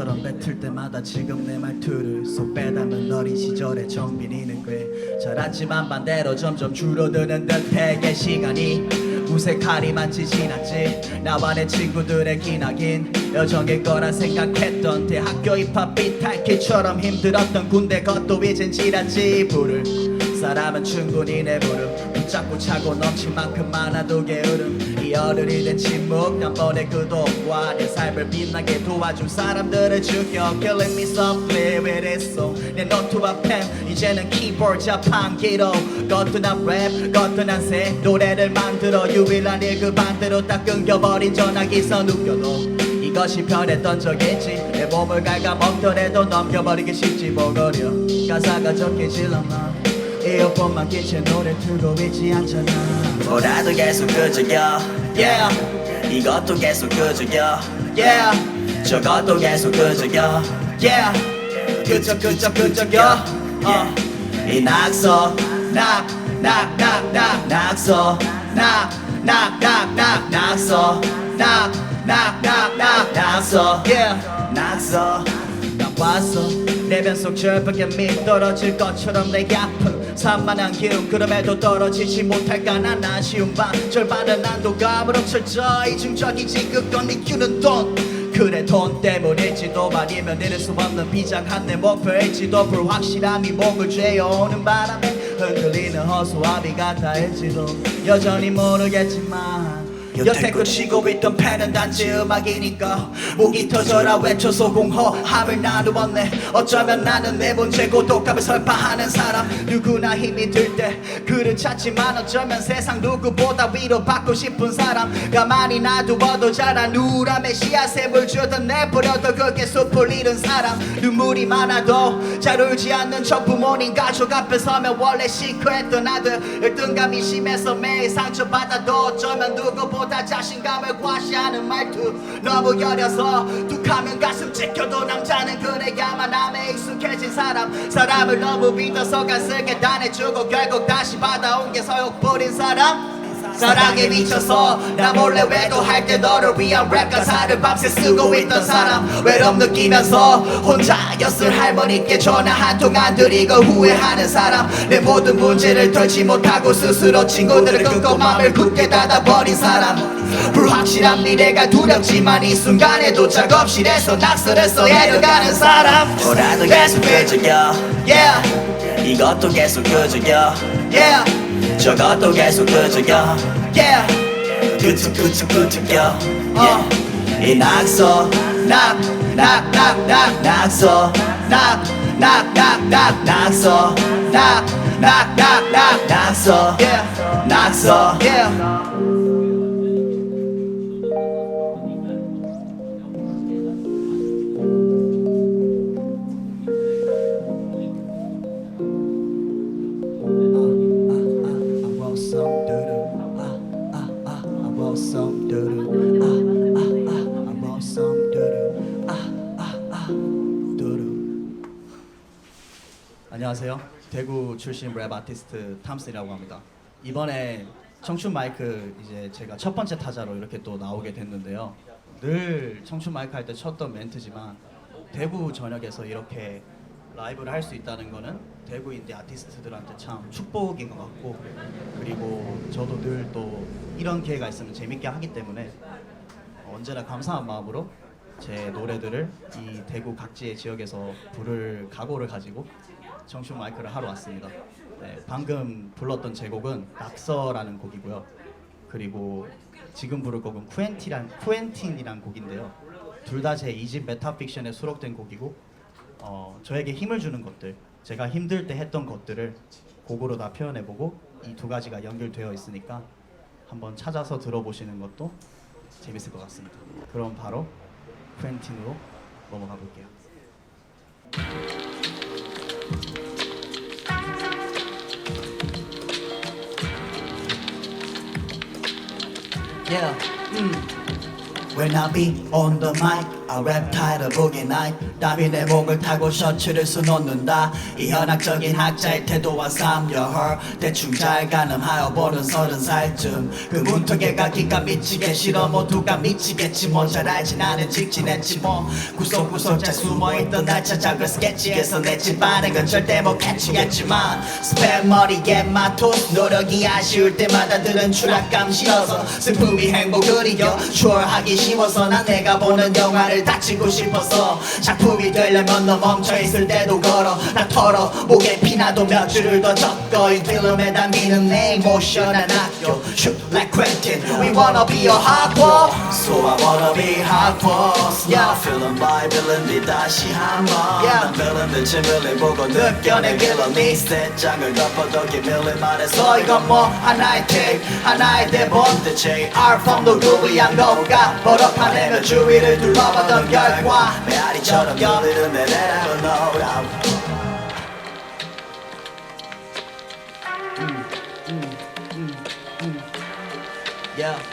라서처럼 뱉을 때마다 지금 내 말투를 속 빼닮은 어린 시절의 정빈이는 꽤 자랐지만 반대로 점점 줄어드는 듯해 게 시간이 우색하리 많지 지났지. 나와 내 친구들의 기나긴 여정일 거라 생각했던 대학교 입학 비탈기처럼 힘들었던 군대 것도 이젠 지났지 부를. 사람은 충분히 내 부름 붙잡고 차고 넘칠 만큼 많아도 게으름. 이 어른이 된 침묵 한 번의 구독과 내 삶을 빛나게 도와준 사람들을 죽여 Killing me softly with this song. 내 노트와 펜 이제는 키보드 자판기로 거뜬한 랩 거뜬한 새 노래를 만들어. 유일한 일그 반대로 딱 끊겨버린 전화기선 웃겨도 이것이 변했던 적이지. 내 몸을 갉아먹더라도 넘겨버리기 쉽지 뭐거려. 가사가 적히질 않아 이어폰만 낀채 노래 틀고 있지 않잖아. 뭐라도 계속 끄적여. Yeah. 이것도 계속 끄적여. Yeah. 저것도 계속 끄적여. Yeah. 끄적 끄적 끄적여 어. 이 낙서. 낙낙낙낙 낙서. 낙낙낙낙 낙서. 낙낙낙낙 낙서. Yeah. 낙서. 난 왔어. 내 변속 절벽에 밑 떨어질 것처럼 내게 아픈 산만한 기운 그럼에도 떨어지지 못할까 난 아쉬운 밤. 절반은 안도감으로 철저 이중적이지 그건 이유는 돈. 그래 돈 때문일지도 아니면 이룰 수 없는 비장한 내 목표일지도 불확실함이 목을 죄어오는 바람에 흔들리는 허수아비 같아일지도 여전히 모르겠지만 여태껏 쉬고 있던 펜은 단지 음악이니까. 목이 터져라 외쳐서 공허함을 나누었네. 어쩌면 나는 내 문제 고 독감을 설파하는 사람. 누구나 힘이 들 때 그를 찾지만 어쩌면 세상 누구보다 위로 받고 싶은 사람 가만히 놔두어도 자란 우람의 씨앗에 물 주던 내버려도 그게 숲을 잃은 사람. 눈물이 많아도 잘 울지 않는 저 부모님 가족 앞에 서면 원래 시크했던 아들. 열등감이 심해서 매일 상처받아도 어쩌면 누구보다 자신감을 과시하는 말투. 너무 여려서 툭하면 가슴 찢겨도 남자는 그래야만 남에 익숙해진 사람. 사람을 너무 믿어서 간슬게 다내주고 결국 다시 받아온 게 서욕 부린 사람 사랑에 미쳐서 나 몰래 외도할 때 너를 위한 랩 가사를 밤새 쓰고 있던 사람. 외로움 느끼면서 혼자였을 할머니께 전화 한 통 안 드리고 후회하는 사람. 내 모든 문제를 털지 못하고 스스로 친구들을 끊고 맘을 굳게 닫아버린 사람. 불확실한 미래가 두렵지만 이 순간에 도착 없이래서 낙설해서 내려가는 사람. 뭐라도 계속 끄적여 yeah. 이것도 계속 끄적여 yeah 저것도 계속 끄적여 yeah. yeah. 이 낙서 낙낙낙낙 낙서. 낙낙낙낙 낙서. 낙낙낙낙 낙서. 낙서 안녕하세요. 대구 출신 랩 아티스트 탐슨이라고 합니다. 이번에 청춘 마이크 이제 제가 첫 번째 타자로 이렇게 또 나오게 됐는데요. 늘 청춘 마이크 할 때 쳤던 멘트지만 대구 전역에서 이렇게 라이브를 할 수 있다는 거는 대구 인디 아티스트들한테 참 축복인 것 같고 그리고 저도 늘 또 이런 기회가 있으면 재밌게 하기 때문에 언제나 감사한 마음으로 제 노래들을 이 대구 각지의 지역에서 부를 각오를 가지고 청춘 마이크를 하러 왔습니다. 네, 방금 불렀던 제 곡은 낙서라는 곡이고요. 그리고 지금 부를 곡은 쿠엔티란 쿠엔틴이란 곡인데요. 둘 다 제 2집 메타픽션에 수록된 곡이고 어, 저에게 힘을 주는 것들, 제가 힘들 때 했던 것들을 곡으로 다 표현해보고 이 두 가지가 연결되어 있으니까 한번 찾아서 들어보시는 것도 재밌을 것 같습니다. 그럼 바로 쿠엔틴으로 넘어가 볼게요. Yeah. Mm. When I be on the mic, 아 reptile 보기 나이 땀이 내 목을 타고 셔츠를 수놓는다. 이 현학적인 학자의 태도와 삼여헐 대충 잘 가늠하여 보는 서른 살쯤. 그 문턱에 가 기가 미치게 싫어. 모두가 미치겠지. 뭐잘 알지 나는 직진했지. 뭐 구석구석 잘 숨어있던 날 찾아 그 스케치에서 내집 반응은 절대 못 캐치겠지만 스팸 머리에 마토 노력이 아쉬울 때마다 들은 추락감 실어서 슬픔이 행복을 이겨 추월하기 쉬워서 난 내가 보는 영화를 닥치고 싶어서 작품이 되려면 너 멈춰있을 때도 걸어. 나 털어. 목에 피나도 몇 줄을 더 적어. 이 필름에 담기는 내 이모션 난 아껴. Shoot like Quentin. We wanna be a hot wall So I wanna be hot walls 나 필름 바이 빌런디 다시 한번. Yeah. 난 빌런들 침을리 보고 느껴내 빌런이 세장을 덮어도 기밀리 말해서 서 이건 뭐 하나의 팁 하나의 대본 대체 R the 위한 거가 버럭하내며 주위를 둘러 봤던 결과 메아리처럼 열리는 내 대답은 노라 Yeah.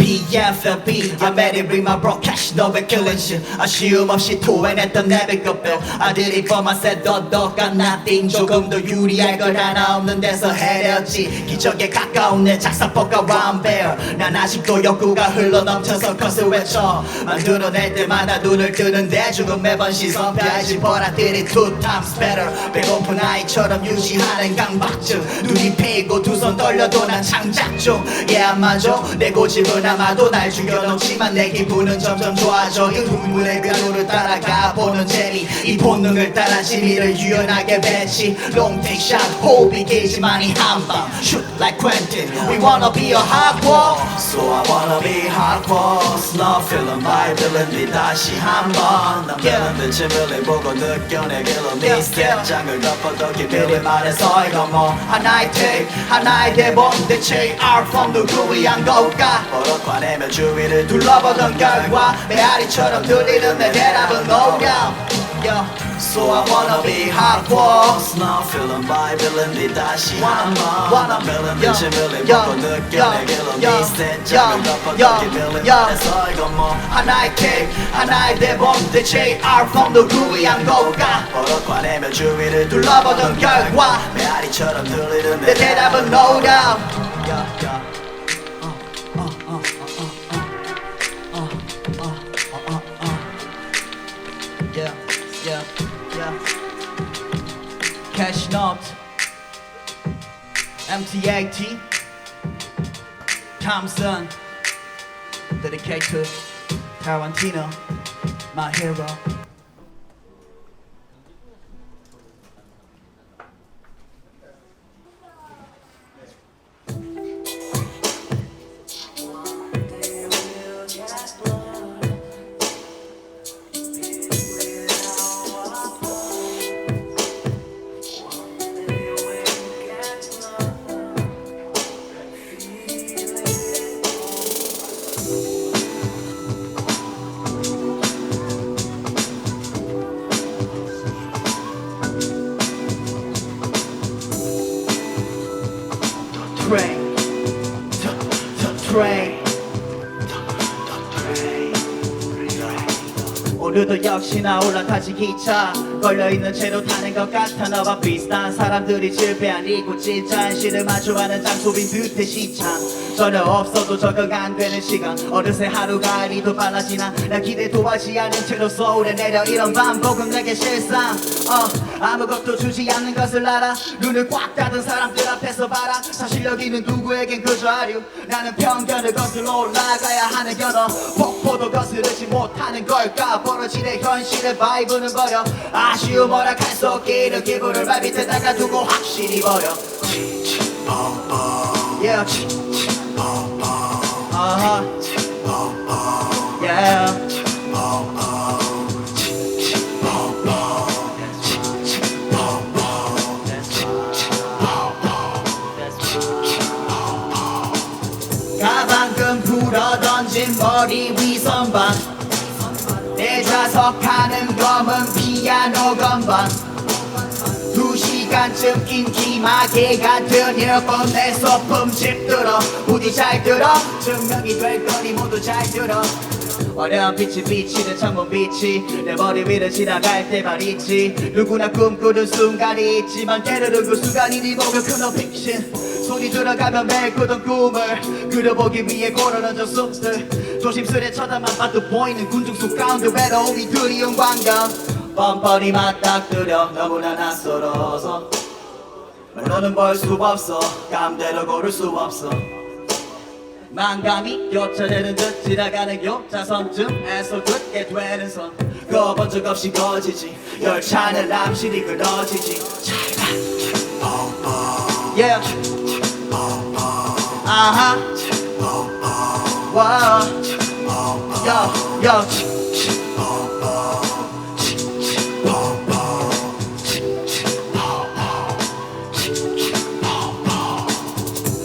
BFLB I it bring my bro cash 너왜 killing shit. 아쉬움 없이 토해냈던 내뱉 것별 아들이 범한 셋 더더가 nothing. 조금 더 유리할 걸 하나 없는 데서 해렸지. 기적에 가까운 내 작사법과 완벨 난 아직도 욕구가 흘러넘쳐서 컷을 외쳐. 만들어낼 때마다 눈을 뜨는데 죽음 매번 시선 피하지 But I did it two times better. 배고픈 아이처럼 유지하는 강박증. 눈이 피고 두 손 떨려도 난 창작 중. Yeah 맞아. 내 고집은 아마도 날 죽여놓지만 내 기분은 점점 좋아져. 이 눈물의 궤도를 따라가 보는 재미 이 본능을 따라 재미를 유연하게 배치. Take shot 호흡이 길지만 이 한방 Shoot like Quentin. We wanna be a hot wall So I wanna be hot walls 너 필름 바이 빌런디 다시 한번. 난. 빌런들 침을리 보고 느껴내 빌런이 Yeah, yeah. 세장을 덮어도 기밀리 말해서 이건 뭐 하나의 팁 하나의 대본. 대체 R from the 위한 걸까 버럭과내며 주위를 둘러보던 결과 메아리처럼 들리는 내 대답은 no yeah yeah So I wanna be hot walls 너 필름 바이 빌런디 다시 Wanna, 한번. Wanna, 난 빌런들 yeah, 침을리 yeah, 보고 느껴내 yeah, 빌런이 yeah, 세장을 yeah, 덮어도 yeah, 기밀리 yeah. 말해서 이건 뭐 하나의 팁 하나의 대본 대체 R from the 위한 걸까 버럭과 내며 주위를 둘러보던 결과 메아리처럼 들리는 내 대답은 no doubt dumped. MTAT. Thompson. Dedicated to Tarantino, my hero. 오늘도 역시나 올라타지 기차. 걸려있는 채로 타는 것 같아 너와 비슷한 사람들이 실패한 이곳 진짜 현실을 마주하는 장소인 듯해 시참 전혀 없어도 적응 안 되는 시간. 어느새 하루가 이리도 빨라지나 나 기대도 하지 않은 채로 서울에 내려 이런 반복은 내게 실상. 어, 아무것도 주지 않는 것을 알아. 눈을 꽉 닫은 사람들 앞에서 봐라. 사실 여기는 누구에겐 그저 아류 나는 편견을 거슬러 올라가야 하는 견어. 폭포도 거스르지 못하는 걸까? 벌어지는 현실의 바이브는 버려. 아쉬움 허락할 수 없게 이런 기분을 발밑에다가 두고 확실히 버려. Yeah. Uh-huh. Yeah 머리 위선방 내 좌석 하는 검은 피아노 건반. 두 시간 시간쯤 인기마개 같은 이어폰 내 소품 집 들어. 부디 잘 들어. 증명이 될 거니 모두 잘 들어. 화려한 빛이 비치는 창문 빛이 내 머리 위를 지나갈 때 말이지. 누구나 꿈꾸는 순간이 있지만 때로는 그 순간이 네 목을 끊어 픽신 손이 들어가면 매일 꾸던 꿈을 그려보기 위해 걸어놓은 숲들 조심스레 쳐다만 봐도 보이는 군중 속 가운데 외로움이 그리운 광경 뻔뻔히 맞닥뜨려 너무나 낯설어서. 말로는 볼수 없어. 감대로 고를 수 없어. 망감이 교차되는 듯 지나가는 교차선쯤에서 듣게 되는 선. 꺼본 적 없이 거지지. 열차는 남실이 끊어지지. Yeah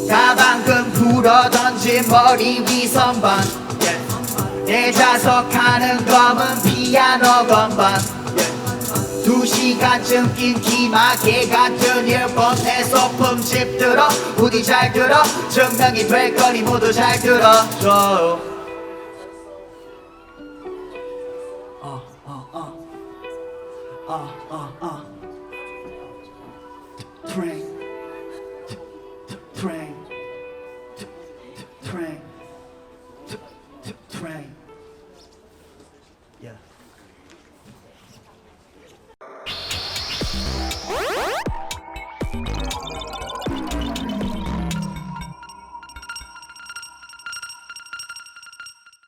가방금 불어 던진 머리 위 선반 내 자석하는 검은 피아노 건반 두 시간쯤 인기마개 같은 일본 내 소품 집 들어. 부디 잘 들어. 증명이 될 거니 모두 잘 들어줘 어, 어, 어. 어, 어, 어. Train